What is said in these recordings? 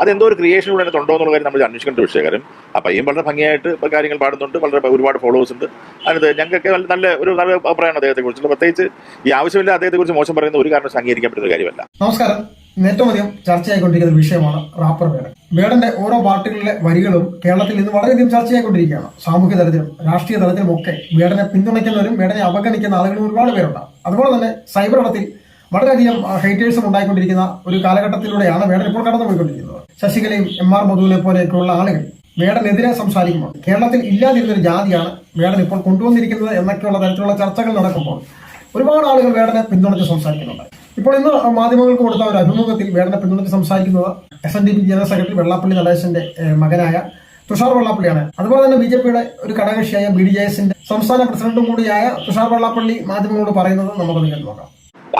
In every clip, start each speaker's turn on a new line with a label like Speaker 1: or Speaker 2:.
Speaker 1: അതെന്തോ ഒരു ക്രിയേഷൻ കൂടെ അതിനകത്ത് ഉണ്ടോ എന്നുള്ള കാര്യം നമ്മൾ അന്വേഷിക്കേണ്ട വിഷയകാരം ആ പയ്യൻ വളരെ ഭംഗിയായിട്ട് കാര്യങ്ങൾ പാടുന്നുണ്ട് വളരെ ഒരുപാട് ഫോളോവേഴ്സ് ഉണ്ട്. അതിനകത്ത് ഞങ്ങൾക്കൊക്കെ നല്ല നല്ല ഒരു നല്ല അഭിപ്രായമാണ് അദ്ദേഹത്തെ കുറിച്ച് പ്രത്യേകിച്ച് ഈ ആവശ്യമില്ല അദ്ദേഹത്തെ കുറിച്ച് മോശം പറയുന്ന ഒരു കാരണം അംഗീകരിക്കാൻ പറ്റുന്ന കാര്യമല്ല.
Speaker 2: നമസ്കാരം. ഏറ്റവും അധികം ചർച്ചയായിക്കൊണ്ടിരിക്കുന്ന വിഷയമാണ് റാപ്പർ വേടൻ. വേടന്റെ ഓരോ പാട്ടുകളിലെ വരികളും കേരളത്തിൽ ഇന്ന് വളരെയധികം ചർച്ചയായിക്കൊണ്ടിരിക്കുകയാണ് സാമൂഹ്യ തലത്തിലും രാഷ്ട്രീയ തലത്തിലും ഒക്കെ വേടനെ പിന്തുണയ്ക്കുന്നവരും വേടനെ അവഗണിക്കുന്ന ആളുകളും ഒരുപാട് പേരുണ്ട് അതുപോലെ തന്നെ സൈബർ ഇടത്തിൽ വളരെയധികം ഹേറ്റേഴ്സും ഉണ്ടായിക്കൊണ്ടിരിക്കുന്ന ഒരു കാലഘട്ടത്തിലൂടെയാണ് വേടൻ ഇപ്പോൾ കടന്നുപോയിക്കൊണ്ടിരിക്കുന്നത്. ശശികലയും എം ആർ മധുവിനെ പോലെയൊക്കെയുള്ള ആളുകൾ വേടനെതിരെ സംസാരിക്കുമ്പോൾ കേരളത്തിൽ ഇല്ലാതിരുന്നൊരു ജാതിയാണ് വേടൻ ഇപ്പോൾ കൊണ്ടുവന്നിരിക്കുന്നത് എന്നൊക്കെയുള്ള തരത്തിലുള്ള ചർച്ചകൾ നടക്കുമ്പോൾ ഒരുപാട് ആളുകൾ വേടനെ പിന്തുണച്ച് സംസാരിക്കുന്നുണ്ട്. ഇപ്പോൾ ഇന്ന് മാധ്യമങ്ങൾക്ക് കൊടുത്ത ഒരു അഭിമുഖത്തിൽ വേടനെ പിന്തുണച്ച് സംസാരിക്കുന്നത് S N D P general secretary Vellappally നടേശന്റെ മകനായ തുഷാർ വെള്ളാപ്പള്ളിയാണ്. അതുപോലെ തന്നെ ബി ജെ പിയുടെ ഒരു ഘടകകക്ഷിയായ ബി ഡി ജെ എസിന്റെ സംസ്ഥാന പ്രസിഡന്റും കൂടിയായ തുഷാർ വെള്ളാപ്പള്ളി മാധ്യമങ്ങളോട് പറയുന്നത് നമുക്ക് കേട്ട് നോക്കാം.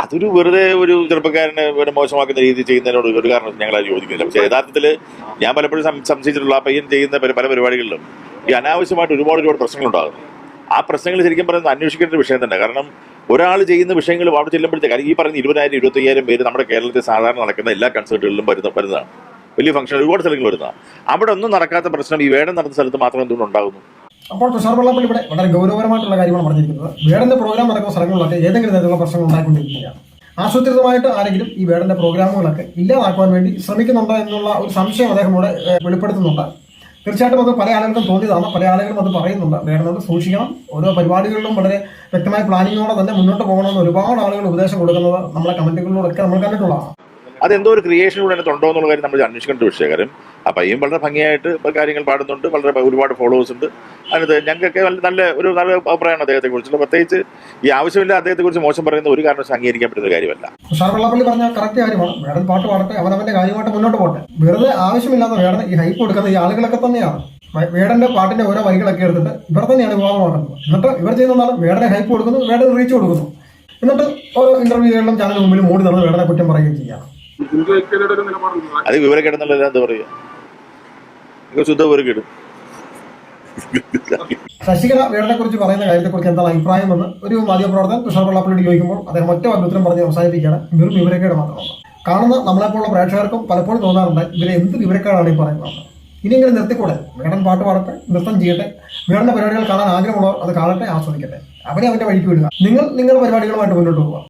Speaker 1: അതൊരു വെറുതെ ഒരു ചെറുപ്പക്കാരനെ ഒരു മോശമാക്കുന്ന രീതി ചെയ്യുന്നതിനോട് ഒരു കാരണം ഞങ്ങൾ അത് യോജിക്കുന്നില്ല പക്ഷേ യഥാർത്ഥത്തിൽ ഞാൻ പലപ്പോഴും സംശയിച്ചിട്ടുള്ള ആ പയ്യൻ ചെയ്യുന്ന പല പല പരിപാടികളിലും ഈ അനാവശ്യമായിട്ട് ഒരുപാട് ഒരുപാട് പ്രശ്നങ്ങളുണ്ടാകുന്നു ആ പ്രശ്നങ്ങൾ ശരിക്കും പറയുന്നത് അന്വേഷിക്കേണ്ട ഒരു വിഷയം തന്നെ. കാരണം ഒരാൾ ചെയ്യുന്ന വിഷയങ്ങൾ അവിടെ ചെല്ലുമ്പോഴത്തേക്ക് അല്ലെങ്കിൽ ഈ പറയുന്ന ഇരുപതിനായിരം ഇരുപത്തയ്യായിരം പേര് നമ്മുടെ കേരളത്തിൽ സാധാരണ നടക്കുന്ന എല്ലാ കൺസേർട്ടുകളിലും വരുന്ന വരുന്നതാണ്. വലിയ ഫംഗ്ഷൻ ഒരുപാട് സ്ഥലങ്ങളിൽ വരുന്നതാണ്. അവിടെ ഒന്നും നടക്കാത്ത പ്രശ്നം ഈ വേടം നടന്ന സ്ഥലത്ത് മാത്രം എന്തുകൊണ്ട് ഉണ്ടാകുന്നു
Speaker 2: അപ്പോൾ തുഷാർ വെള്ളാപ്പള്ളി ഇവിടെ വളരെ ഗൗരവപരമായിട്ടുള്ള കാര്യമാണ് പറഞ്ഞിരിക്കുന്നത്. വേടന്റെ പ്രോഗ്രാം നടക്കുന്ന സ്ഥലങ്ങളിലൊക്കെ ഏതെങ്കിലും തരത്തിലുള്ള പ്രശ്നങ്ങൾ ഉണ്ടായിക്കൊണ്ടിരിക്കുകയാണ് ആസൂത്രിതമായിട്ട് ആരെങ്കിലും ഈ വേടന്റെ പ്രോഗ്രാമുകളൊക്കെ ഇല്ലാതാക്കുവാൻ വേണ്ടി ശ്രമിക്കുന്നുണ്ടോ എന്നുള്ള ഒരു സംശയം അദ്ദേഹം ഇവിടെ വെളിപ്പെടുത്തുന്നുണ്ട്. തീർച്ചയായിട്ടും അത് പല ആളുകൾക്കും തോന്നിയതാണ്. പല ആളുകളും അത് പറയുന്നുണ്ട്. വേടനോട് സൂക്ഷിക്കണം. ഓരോ പരിപാടികളിലും വളരെ വ്യക്തമായ പ്ലാനിങ്ങോടെ തന്നെ മുന്നോട്ട് പോകണമെന്ന് ഒരുപാട് ആളുകൾ ഉപദേശം കൊടുക്കുന്നത് നമ്മളെ കമന്റുകളിലൂടെയൊക്കെ നമ്മൾ കണ്ടിട്ടുള്ളതാണ്.
Speaker 1: അതെന്തോ ഒരു ക്രിയേഷനിലൂടെ ഉണ്ടോ എന്നുള്ള കാര്യം നമ്മൾ അന്വേഷിക്കേണ്ട വിഷയം. കാര്യം ആ പയ്യൻ വളരെ ഭംഗിയായിട്ട് കാര്യങ്ങൾ പാടുന്നുണ്ട് വളരെ ഒരുപാട് ഫോളോവേഴ്സ് ഉണ്ട്. അതിനകത്ത് ഞങ്ങൾക്കൊക്കെ നല്ല നല്ല ഒരു നല്ല അഭിപ്രായമാണ് അദ്ദേഹത്തെ കുറിച്ചുള്ള പ്രത്യേകിച്ച് ഈ ആവശ്യമില്ല അദ്ദേഹത്തെ കുറിച്ച് മോശം പറയുന്ന ഒരു കാരണം അംഗീകരിക്കാൻ പറ്റുന്ന കാര്യമല്ല.
Speaker 2: തുഷാർ വെള്ളപ്പള്ളി പറഞ്ഞ കറക്റ്റ് കാര്യമാണ്. മേഡം പാട്ട് പാടട്ടെ അവനവന്റെ കാര്യമായിട്ട് മുന്നോട്ട് പോട്ടെ. വെറുതെ ആവശ്യമില്ലാത്ത വേണം ഈ ഹൈപ്പ് കൊടുക്കുന്ന ഈ ആളുകളൊക്കെ തന്നെയാണ്. വേടന്റെ പാട്ടിന്റെ ഓരോ വരികളൊക്കെ എടുത്തിട്ട് ഇവർ തന്നെയാണ് വിവാദമാക്കുന്നത് എന്നിട്ട് ഇവർ ചെയ്യുന്നതാണ് വേടനെ ഹൈപ്പ് കൊടുക്കുന്നു വേടന് റീച്ച് കൊടുക്കുന്നു. എന്നിട്ട് ഓരോ ഇന്റർവ്യൂകളിലും ചാനൽ മുമ്പിൽ മൂടി നടന്ന് വേടനെ കുറ്റം പറയുകയും ചെയ്യാം.
Speaker 1: അത് വിവരക്കേടെന്നുള്ള എന്താ പറയുക? ശുദ്ധ
Speaker 2: ശശികല വേടനെ കുറിച്ച് പറയുന്ന കാര്യത്തെ കുറിച്ച് എന്താണ് അഭിപ്രായം എന്ന് ഒരു മാധ്യമപ്രവർത്തകൻ തുഷാർ വെള്ളാപ്പള്ളിയോട് ചോദിക്കുമ്പോൾ അദ്ദേഹം ഒറ്റ ഉത്തരം പറഞ്ഞ് അവസാനിപ്പിക്കുകയാണ്. വെറും വിവരക്കേട് മാത്രമാണ്. കാണുന്ന നമ്മളെപ്പോലുള്ള പ്രേക്ഷകർക്കും പലപ്പോഴും തോന്നാറുണ്ട് ഇവരെ എന്ത് വിവരക്കേടാണ് ഈ പറയുന്നത്? ഇനിയെങ്കിലും നിർത്തിക്കൂടെ? വേടൻ പാട്ട് പാടട്ടെ നൃത്തം ചെയ്യട്ടെ വേടന്റെ പരിപാടികൾ കാണാൻ ആഗ്രഹമുള്ളവർ അത് കാണട്ടെ ആസ്വദിക്കട്ടെ. അവരെ അവന്റെ വഴിക്ക് വിടുക. നിങ്ങൾ നിങ്ങളുടെ പരിപാടികളുമായിട്ട് മുന്നോട്ട് പോവുക.